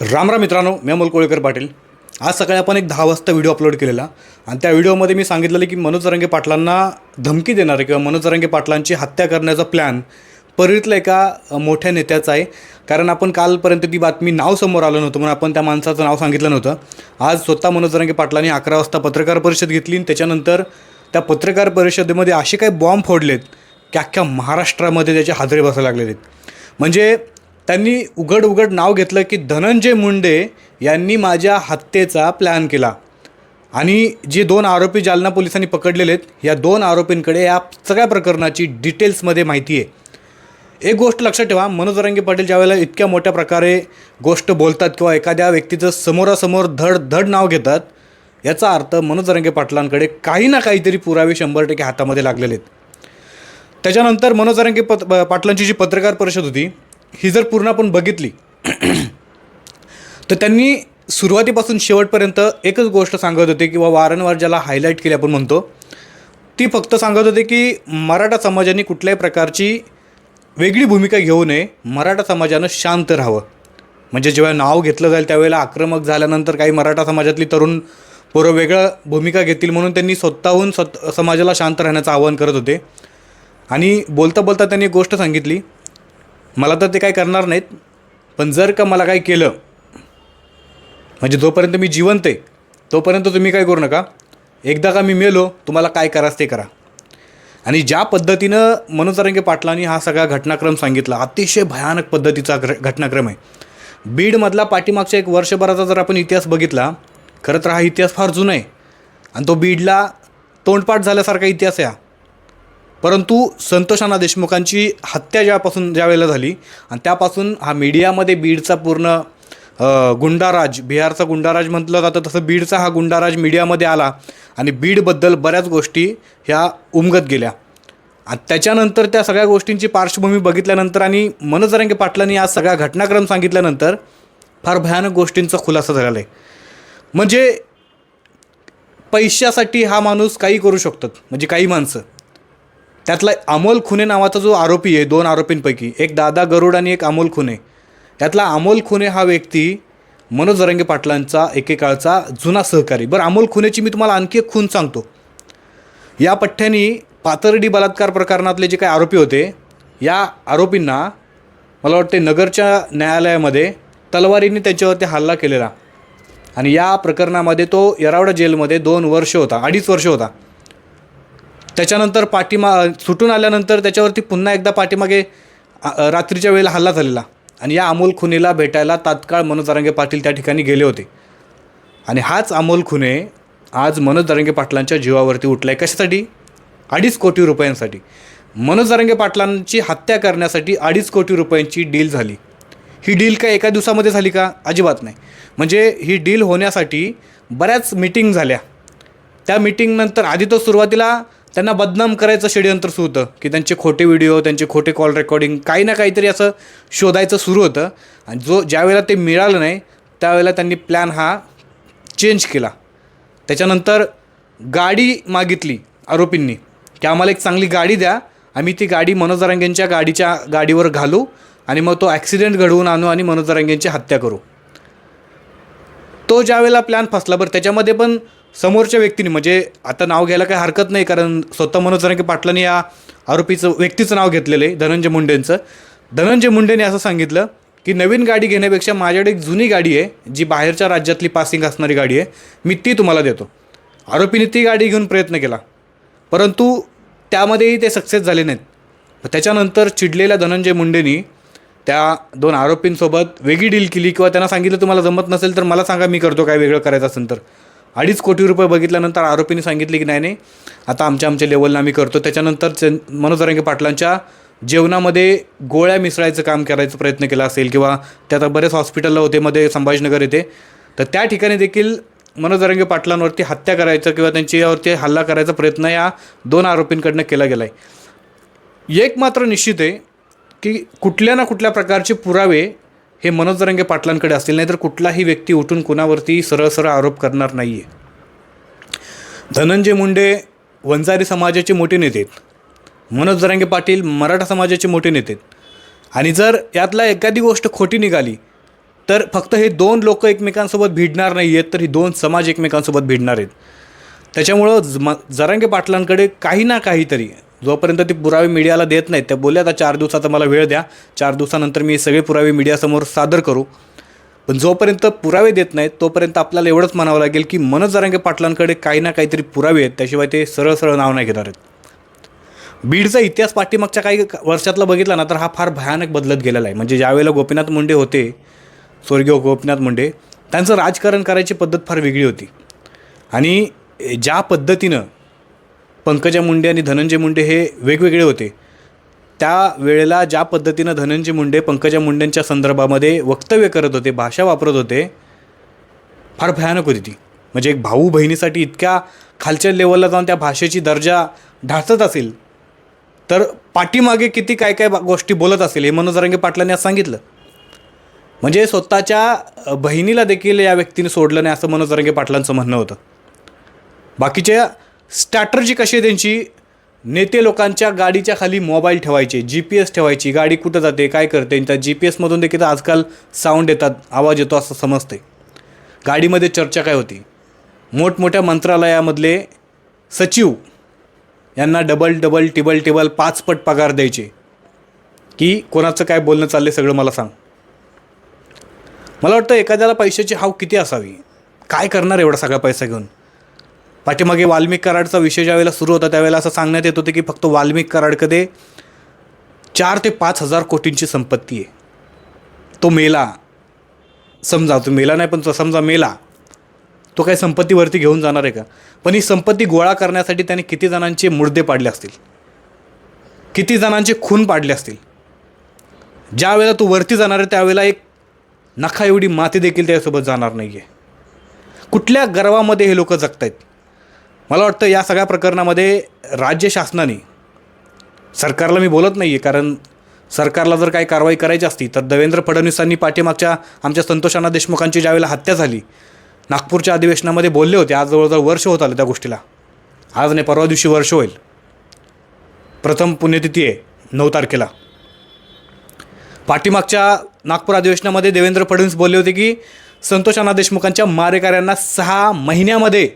रामराम मित्रांनो मी अमोल कोळेकर पाटील. आज सकाळी आपण एक दहा वाजता व्हिडिओ अपलोड केलेला. आणि त्या व्हिडिओमध्ये मी सांगितलेलं की मनोज रंगे पाटलांना धमकी देणारे किंवा मनोज रंगे पाटलांची हत्या करण्याचा प्लॅन परळीतल्या एका मोठ्या नेत्याचा आहे. कारण आपण कालपर्यंत ती बातमी नाव समोर आलं नव्हतं म्हणून आपण त्या माणसाचं नाव सांगितलं नव्हतं. आज स्वतः मनोज रंगे पाटलांनी अकरा वाजता पत्रकार परिषद घेतली आणि त्याच्यानंतर त्या पत्रकार परिषदेमध्ये असे काही बॉम्ब फोडलेत की अख्ख्या महाराष्ट्रामध्ये त्याचे हादरे बसायला लागलेले आहेत म्हणजे त्यांनी उघड उघड नाव घेतलं की धनंजय मुंडे यांनी माझ्या हत्येचा प्लॅन केला. आणि जे दोन आरोपी जालना पोलिसांनी पकडलेले आहेत या दोन आरोपींकडे या सगळ्या प्रकरणाची डिटेल्समध्ये माहिती आहे. एक गोष्ट लक्षात ठेवा मनोज रंगे पाटील ज्यावेळेला इतक्या मोठ्या प्रकारे गोष्ट बोलतात किंवा एखाद्या व्यक्तीचं समोरासमोर धड धड नाव घेतात याचा अर्थ मनोज रंगे पाटलांकडे काही ना काहीतरी पुरावे शंभर टक्के हातामध्ये लागलेले आहेत. त्याच्यानंतर मनोज रंगे पत पाटलांची जी पत्रकार परिषद होती ही जर पूर्ण आपण बघितली तर त्यांनी सुरुवातीपासून शेवटपर्यंत एकच गोष्ट सांगत होते किंवा वारंवार ज्याला हायलाईट केली आपण म्हणतो ती फक्त सांगत होते की मराठा समाजाने कुठल्याही प्रकारची वेगळी भूमिका घेऊ नये. मराठा समाजानं शांत राहावं. म्हणजे जेव्हा नाव घेतलं जाईल त्यावेळेला आक्रमक झाल्यानंतर काही मराठा समाजातली तरुण पोरं वेगळं भूमिका घेतील म्हणून त्यांनी स्वतःहून स्वत समाजाला शांत राहण्याचं आवाहन करत होते. आणि बोलता बोलता त्यांनी एक गोष्ट सांगितली मला तर ते काय करणार नाहीत पण जर का मला काही केलं म्हणजे जोपर्यंत मी जिवंत आहे तोपर्यंत तुम्ही काय करू नका. एकदा का मी मेलो तुम्हाला काय करायचं ते करा. आणि ज्या पद्धतीनं मनोतरंगे पाटलांनी हा सगळा घटनाक्रम सांगितला अतिशय भयानक पद्धतीचा घटनाक्रम आहे. बीडमधला पाठीमागच्या एक वर्षभराचा जर आपण इतिहास बघितला खरं तर हा इतिहास फार जुना आहे. आणि तो बीडला तोंडपाठ झाल्यासारखा इतिहास आहे हा. परंतु संतोषाना देशमुखांची हत्या ज्यापासून ज्यावेळेला झाली आणि त्यापासून हा मीडियामध्ये बीडचा पूर्ण गुंडाराज बिहारचा गुंडाराज म्हटलं जातं तसं बीडचा हा गुंडाराज मीडियामध्ये आला आणि बीडबद्दल बऱ्याच गोष्टी ह्या उमगत गेल्या. आणि त्याच्यानंतर त्या सगळ्या गोष्टींची पार्श्वभूमी बघितल्यानंतर आणि मनोजरंगे पाटलांनी आज सगळा घटनाक्रम सांगितल्यानंतर फार भयानक गोष्टींचा खुलासा झालेला आहे. म्हणजे पैशासाठी हा माणूस काही करू शकतात म्हणजे काही माणसं. त्यातला अमोल खुने नावाचा जो आरोपी आहे दोन आरोपींपैकी एक दादा गरुड आणि एक अमोल खुने. त्यातला अमोल खुने हा व्यक्ती मनोज रंगे पाटलांचा एकेकाळचा जुना सहकारी. बरं अमोल खुनेची मी तुम्हाला आणखी एक खून सांगतो. या पठ्ठ्यानी पातर्डी बलात्कार प्रकरणातले जे काही आरोपी होते या आरोपींना मला वाटते नगरच्या न्यायालयामध्ये तलवारीने त्याच्यावरती हल्ला केलेला. आणि या प्रकरणामध्ये तो येरावडा जेलमध्ये दोन वर्ष होता अडीच वर्ष होता. त्याच्यानंतर पाठीमा सुटून आल्यानंतर त्याच्यावरती पुन्हा एकदा पाठीमागे रात्रीच्या वेळेला हल्ला झालेला. आणि या अमोल खुनेला भेटायला तात्काळ मनोज दारंगे पाटील त्या ठिकाणी गेले होते. आणि हाच अमोल खुने आज मनोज दारंगे पाटलांच्या जीवावरती उठला आहे कशासाठी? अडीच कोटी रुपयांसाठी. मनोज दारंगे पाटलांची हत्या करण्यासाठी अडीच कोटी रुपयांची डील झाली. ही डील काय एका दिवसामध्ये झाली का? अजिबात नाही. म्हणजे ही डील होण्यासाठी बऱ्याच मिटिंग झाल्या. त्या मिटिंगनंतर आधी तो सुरुवातीला त्यांना बदनाम करायचं षडयंत्र सुरू होतं की त्यांचे खोटे व्हिडिओ त्यांचे खोटे कॉल रेकॉर्डिंग काही ना काहीतरी असं शोधायचं सुरू होतं. आणि जो ज्यावेळेला ते मिळालं नाही त्यावेळेला त्यांनी प्लॅन हा चेंज केला. त्याच्यानंतर गाडी मागितली आरोपींनी की आम्हाला एक चांगली गाडी द्या आम्ही ती गाडी मनोज गाडीच्या गाडीवर घालू आणि मग तो ॲक्सिडेंट घडवून आणू आणि मनोज हत्या करू. तो ज्यावेळेला प्लॅन फसला बरं त्याच्यामध्ये पण समोरच्या व्यक्तीने म्हणजे आता नाव घ्यायला काही हरकत नाही कारण स्वतः मनोज रंगे पाटलांनी या आरोपीचं व्यक्तीचं नाव घेतलेलं आहे धनंजय मुंडेंचं. धनंजय मुंडेने असं सांगितलं की नवीन गाडी घेण्यापेक्षा माझ्याकडे एक जुनी गाडी आहे जी बाहेरच्या राज्यातली पासिंग असणारी गाडी आहे मी ती तुम्हाला देतो. आरोपीने ती गाडी घेऊन प्रयत्न केला परंतु त्यामध्येही ते सक्सेस झाले नाहीत. त्याच्यानंतर चिडलेल्या धनंजय मुंडेनी त्या दोन आरोपींसोबत वेगळी डील केली किंवा त्यांना सांगितलं तुम्हाला जमत नसेल तर मला सांगा मी करतो काय वेगळं करायचं असेल तर. अडीच कोटी रुपये बघितल्यानंतर आरोपींनी सांगितले की नाही नाही आता आमच्या आमच्या लेवलला आम्ही करतो. त्याच्यानंतर च मनोज रंगे पाटलांच्या जेवणामध्ये गोळ्या मिसळायचं काम करायचा प्रयत्न केला असेल किंवा ते आता बरेच हॉस्पिटलला होते मध्ये संभाजीनगर येथे तर त्या ठिकाणी देखील मनोज रंगे पाटलांवरती हत्या करायचं किंवा त्यांच्यावरती हल्ला करायचा प्रयत्न या दोन आरोपींकडनं केला गेला आहे एक मात्र निश्चित आहे की कुठल्या ना कुठल्या प्रकारचे पुरावे हे मनोज रंगे पाटलांकडे असतील नाही तर कुठलाही व्यक्ती उठून कुणावरती सरळ सरळ आरोप करणार नाही आहे धनंजय मुंडे वंजारी समाजाचे मोठे नेते आहेत. मनोज जरांगे पाटील मराठा समाजाचे मोठे नेते आहेत. आणि जर यातला एखादी गोष्ट खोटी निघाली तर फक्त हे दोन लोक एकमेकांसोबत भिडणार नाही आहेत तर ही दोन समाज एकमेकांसोबत भिडणार आहेत. त्याच्यामुळं ज- म जरांगे पाटलांकडे काही ना काहीतरी जोपर्यंत ते पुरावे मीडियाला देत नाहीत त्या बोलल्या आता चार दिवसाचा मला वेळ द्या चार दिवसानंतर मी सगळे पुरावे मीडियासमोर सादर करू. पण जोपर्यंत पुरावे देत नाहीत तोपर्यंत आपल्याला एवढंच म्हणावं लागेल की मनोज जरांगे पाटलांकडे काही ना काहीतरी पुरावे आहेत त्याशिवाय ते सरळ सरळ नाव नाही घेणार आहेत. बीडचा इतिहास पाठीमागच्या काही वर्षातला बघितला ना तर हा फार भयानक बदलत गेलेला आहे. म्हणजे ज्यावेळेला गोपीनाथ मुंडे होते स्वर्गीय गोपीनाथ मुंडे त्यांचं राजकारण करायची पद्धत फार वेगळी होती. आणि ज्या पद्धतीनं पंकजा मुंडे आणि धनंजय मुंडे हे वेगवेगळे होते त्या वेळेला ज्या पद्धतीनं धनंजय मुंडे पंकजा मुंडेंच्या संदर्भामध्ये वक्तव्य करत होते भाषा वापरत होते फार भयानक होती ती. म्हणजे एक भाऊ बहिणीसाठी इतक्या खालच्या लेवलला जाऊन त्या भाषेची दर्जा ढासत असेल तर पाठीमागे किती काय काय गोष्टी बोलत असेल हे मनोज रंगे पाटलांनी आज सांगितलं. म्हणजे स्वतःच्या बहिणीला देखील या व्यक्तीने सोडलं नाही असं मनोज रंगे पाटलांचं म्हणणं होतं. बाकीच्या स्ट्रॅटर्जी कशी आहे त्यांची? नेते लोकांच्या गाडीच्या खाली मोबाईल ठेवायचे जी पी एस ठेवायची गाडी कुठं जाते काय करते त्या जी पी एसमधून देखील आजकाल साऊंड येतात आवाज येतो असं समजते. गाडीमध्ये चर्चा काय होती? मोठमोठ्या मंत्रालयामधले सचिव यांना डबल डबल टिबल टिबल पाच पट पगार द्यायचे. की कोणाचं काय बोलणं चाललं सगळं मला सांग. मला वाटतं एखाद्याला पैशाची हाव किती असावी? काय करणार एवढा सगळा पैसा घेऊन? पाठीमागे वाल्मिक कराडचा विषय ज्यावेळेला सुरू होता त्यावेळेला असं सांगण्यात येत होतं की फक्त वाल्मिक कराडकडे चार ते पाच हजार कोटींची संपत्ती आहे. तो मेला. समजा तो मेला नाही पण तो समजा मेला. तो काही संपत्तीवरती घेऊन जाणार आहे का? पण ही संपत्ती गोळा करण्यासाठी त्याने किती जणांचे मुर्दे पाडले असतील? किती जणांचे खून पाडले असतील? ज्या वेळेला तू वरती जाणार आहे त्यावेळेला एक नखा एवढी माती देखील त्याच्यासोबत जाणार नाही आहे कुठल्या गर्वामध्ये हे लोक जगत आहेत मला वाटतं या सगळ्या प्रकरणामध्ये राज्य शासनाने सरकारला मी बोलत नाही आहे कारण सरकारला जर काही कारवाई करायची असती तर देवेंद्र फडणवीसांनी पाठीमागच्या आमच्या संतोषांना देशमुखांची ज्यावेळेला हत्या झाली नागपूरच्या अधिवेशनामध्ये बोलले होते आज जवळजवळ वर्ष होत आलं त्या गोष्टीला. आज नाही परवा दिवशी वर्ष होईल. प्रथम पुण्यतिथी आहे नऊ तारखेला. पाठीमागच्या नागपूर अधिवेशनामध्ये देवेंद्र फडणवीस बोलले होते की संतोष अण्णा देशमुखांच्या मारेकऱ्यांना सहा महिन्यामध्ये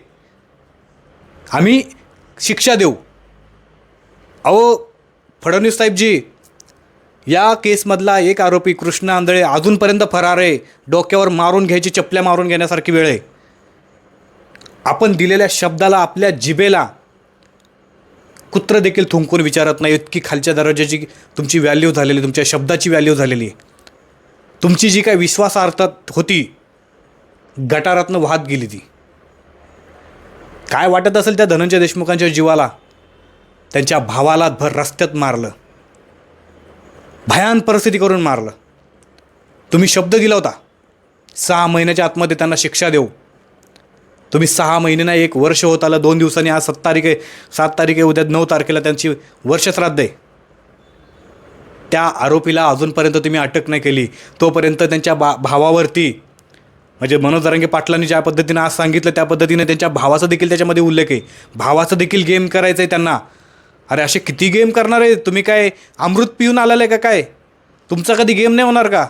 आम्ही शिक्षा देऊ. अहो फडणवीस साहेबजी या केसमधला एक आरोपी कृष्ण आंधळे अजूनपर्यंत फरार आहे. डोक्यावर मारून घ्यायची चपल्या मारून घेण्यासारखी वेळ आहे. आपण दिलेल्या शब्दाला आपल्या जिबेला कुत्र देखील थुंकून विचारत नाही. इतकी खालच्या दर्जाची तुमची व्हॅल्यू झालेली तुमच्या शब्दाची व्हॅल्यू झालेली आहे. तुमची जी काय विश्वासार्हता होती गटारातनं वाहत गेली ती. काय वाटत असेल त्या धनंजय देशमुखांच्या जीवाला? त्यांच्या भावाला भर रस्त्यात मारलं. भयान परिस्थिती करून मारलं. तुम्ही शब्द दिला होता. सहा महिन्याच्या आतमध्ये त्यांना शिक्षा देऊ. तुम्ही सहा महिने नाही एक वर्ष होत आलं. दोन दिवसांनी आज सात तारीख आहे. सात तारीख आहे उद्या नऊ तारखेला त्यांची वर्षश्राद्ध आहे त्या आरोपीला अजूनपर्यंत तुम्ही अटक नाही केली. तोपर्यंत त्यांच्या बा भावावरती म्हणजे मनोज दरंगे पाटलांनी ज्या पद्धतीनं आज सांगितलं त्या पद्धतीने त्यांच्या भावाचा देखील त्याच्यामध्ये उल्लेख आहे. भावाचा देखील गेम करायचं आहे त्यांना. अरे असे किती गेम करणार आहे? तुम्ही काय अमृत पिऊन आलेलं आहे का काय? तुमचा कधी गेम नाही होणार का?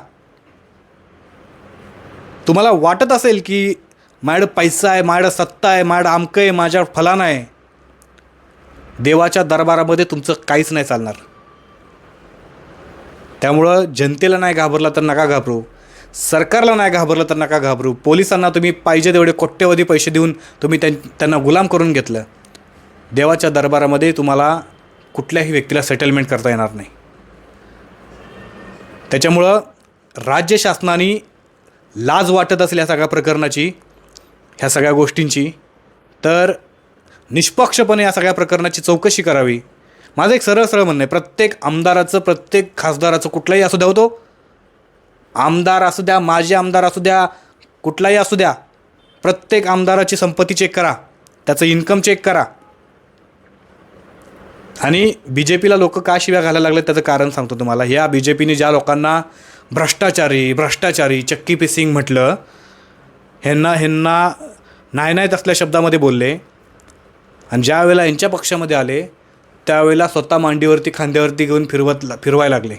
तुम्हाला वाटत असेल की माझ्याकडं पैसा आहे माझ्याकडं सत्ता आहे माझ्याकडं आमकं आहे माझ्या फलाना आहे. देवाच्या दरबारामध्ये तुमचं काहीच नाही चालणार. त्यामुळं जनतेला नाही घाबरला तर नका घाबरू. सरकारला नाही घाबरलं तर नका घाबरू. पोलिसांना तुम्ही पाहिजे तेवढे कोट्यवधी पैसे देऊन तुम्ही त्यां त्यांना गुलाम करून घेतलं. देवाच्या दरबारामध्ये तुम्हाला कुठल्याही व्यक्तीला सेटलमेंट करता येणार नाही. त्याच्यामुळं राज्य शासनाने लाज वाटत असेल सगळ्या प्रकरणाची ह्या सगळ्या गोष्टींची. तर निष्पक्षपणे या सगळ्या प्रकरणाची चौकशी करावी. माझं एक सरळ सरळ म्हणणं आहे प्रत्येक आमदाराचं प्रत्येक खासदाराचं कुठलाही असू द्या होतो आमदार असू द्या माजी आमदार असू द्या कुठलाही असू द्या प्रत्येक आमदाराची संपत्ती चेक करा. त्याचं इन्कम चेक करा. आणि बी जे पीला लोक का शिव्या घालायला लागले त्याचं कारण सांगतो तुम्हाला. ह्या बी जे पीने ज्या लोकांना भ्रष्टाचारी भ्रष्टाचारी चक्की पिसिंग म्हटलं ह्यांना ह्यांना नाही नाहीत असल्या शब्दामध्ये बोलले. आणि ज्या वेळेला यांच्या पक्षामध्ये आले त्यावेळेला स्वतः मांडीवरती खांद्यावरती घेऊन फिरवत फिरवायला लागले.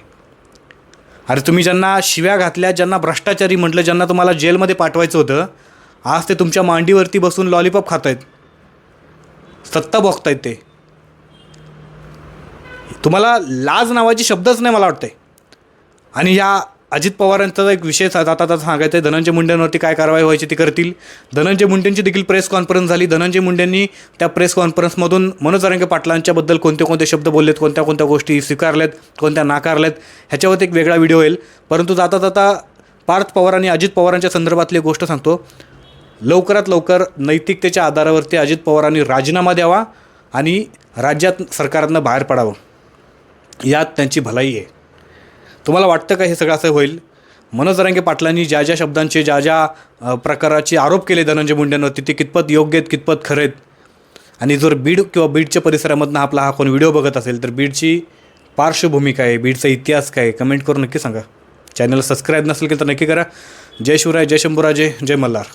अरे तुम्ही ज्यांना शिव्या घातल्या ज्यांना भ्रष्टाचारी म्हटलं ज्यांना तुम्हाला जेलमध्ये पाठवायचं होतं आज ते तुमच्या मांडीवरती बसून लॉलीपॉप खात आहेत सत्ता भोगतायत ते. तुम्हाला लाज नावाची शब्दच नाही मला वाटते आणि या अजित पवारांचा एक विषय आता आता सांगायचा आहे. धनंजय मुंडेंवरती काय कारवाई व्हायची ती करतील. धनंजय मुंडेंची देखील प्रेस कॉन्फरन्स झाली. धनंजय मुंडेंनी त्या प्रेस कॉन्फरन्समधून मनोज अरंगे पाटलांच्याबद्दल कोणते कोणते शब्द बोललेत कोणत्या कोणत्या गोष्टी स्वीकारल्यात कोणत्या नाकारल्यात ह्याच्यावरती एक वेगळा व्हिडिओ येईल. परंतु जाता जाता पार्थ पवार आणि अजित पवारांच्या संदर्भातली एक गोष्ट सांगतो. लवकरात लवकर नैतिकतेच्या आधारावरती अजित पवारांनी राजीनामा द्यावा आणि राज्यात सरकारनं बाहेर पडावं. यात त्यांची भलाई आहे. तुम्हाला वाटतं का हे सगळं असं होईल? मनोज रंगे पाटलांनी ज्या ज्या शब्दांचे ज्या ज्या प्रकाराचे आरोप केले धनंजय मुंडेंवरती ते कितपत योग्य आहेत कितपत खरे आहेत? आणि जर बीड किंवा बीडच्या परिसरामधनं आपला हा कोण व्हिडिओ बघत असेल तर बीडची पार्श्वभूमी काय आहे? बीडचा इतिहास काय कमेंट करून नक्की सांगा. चॅनल सबस्क्राईब नसेल केलं तर नक्की करा. जय शिवराय जय शंभूराजे जय मल्हार.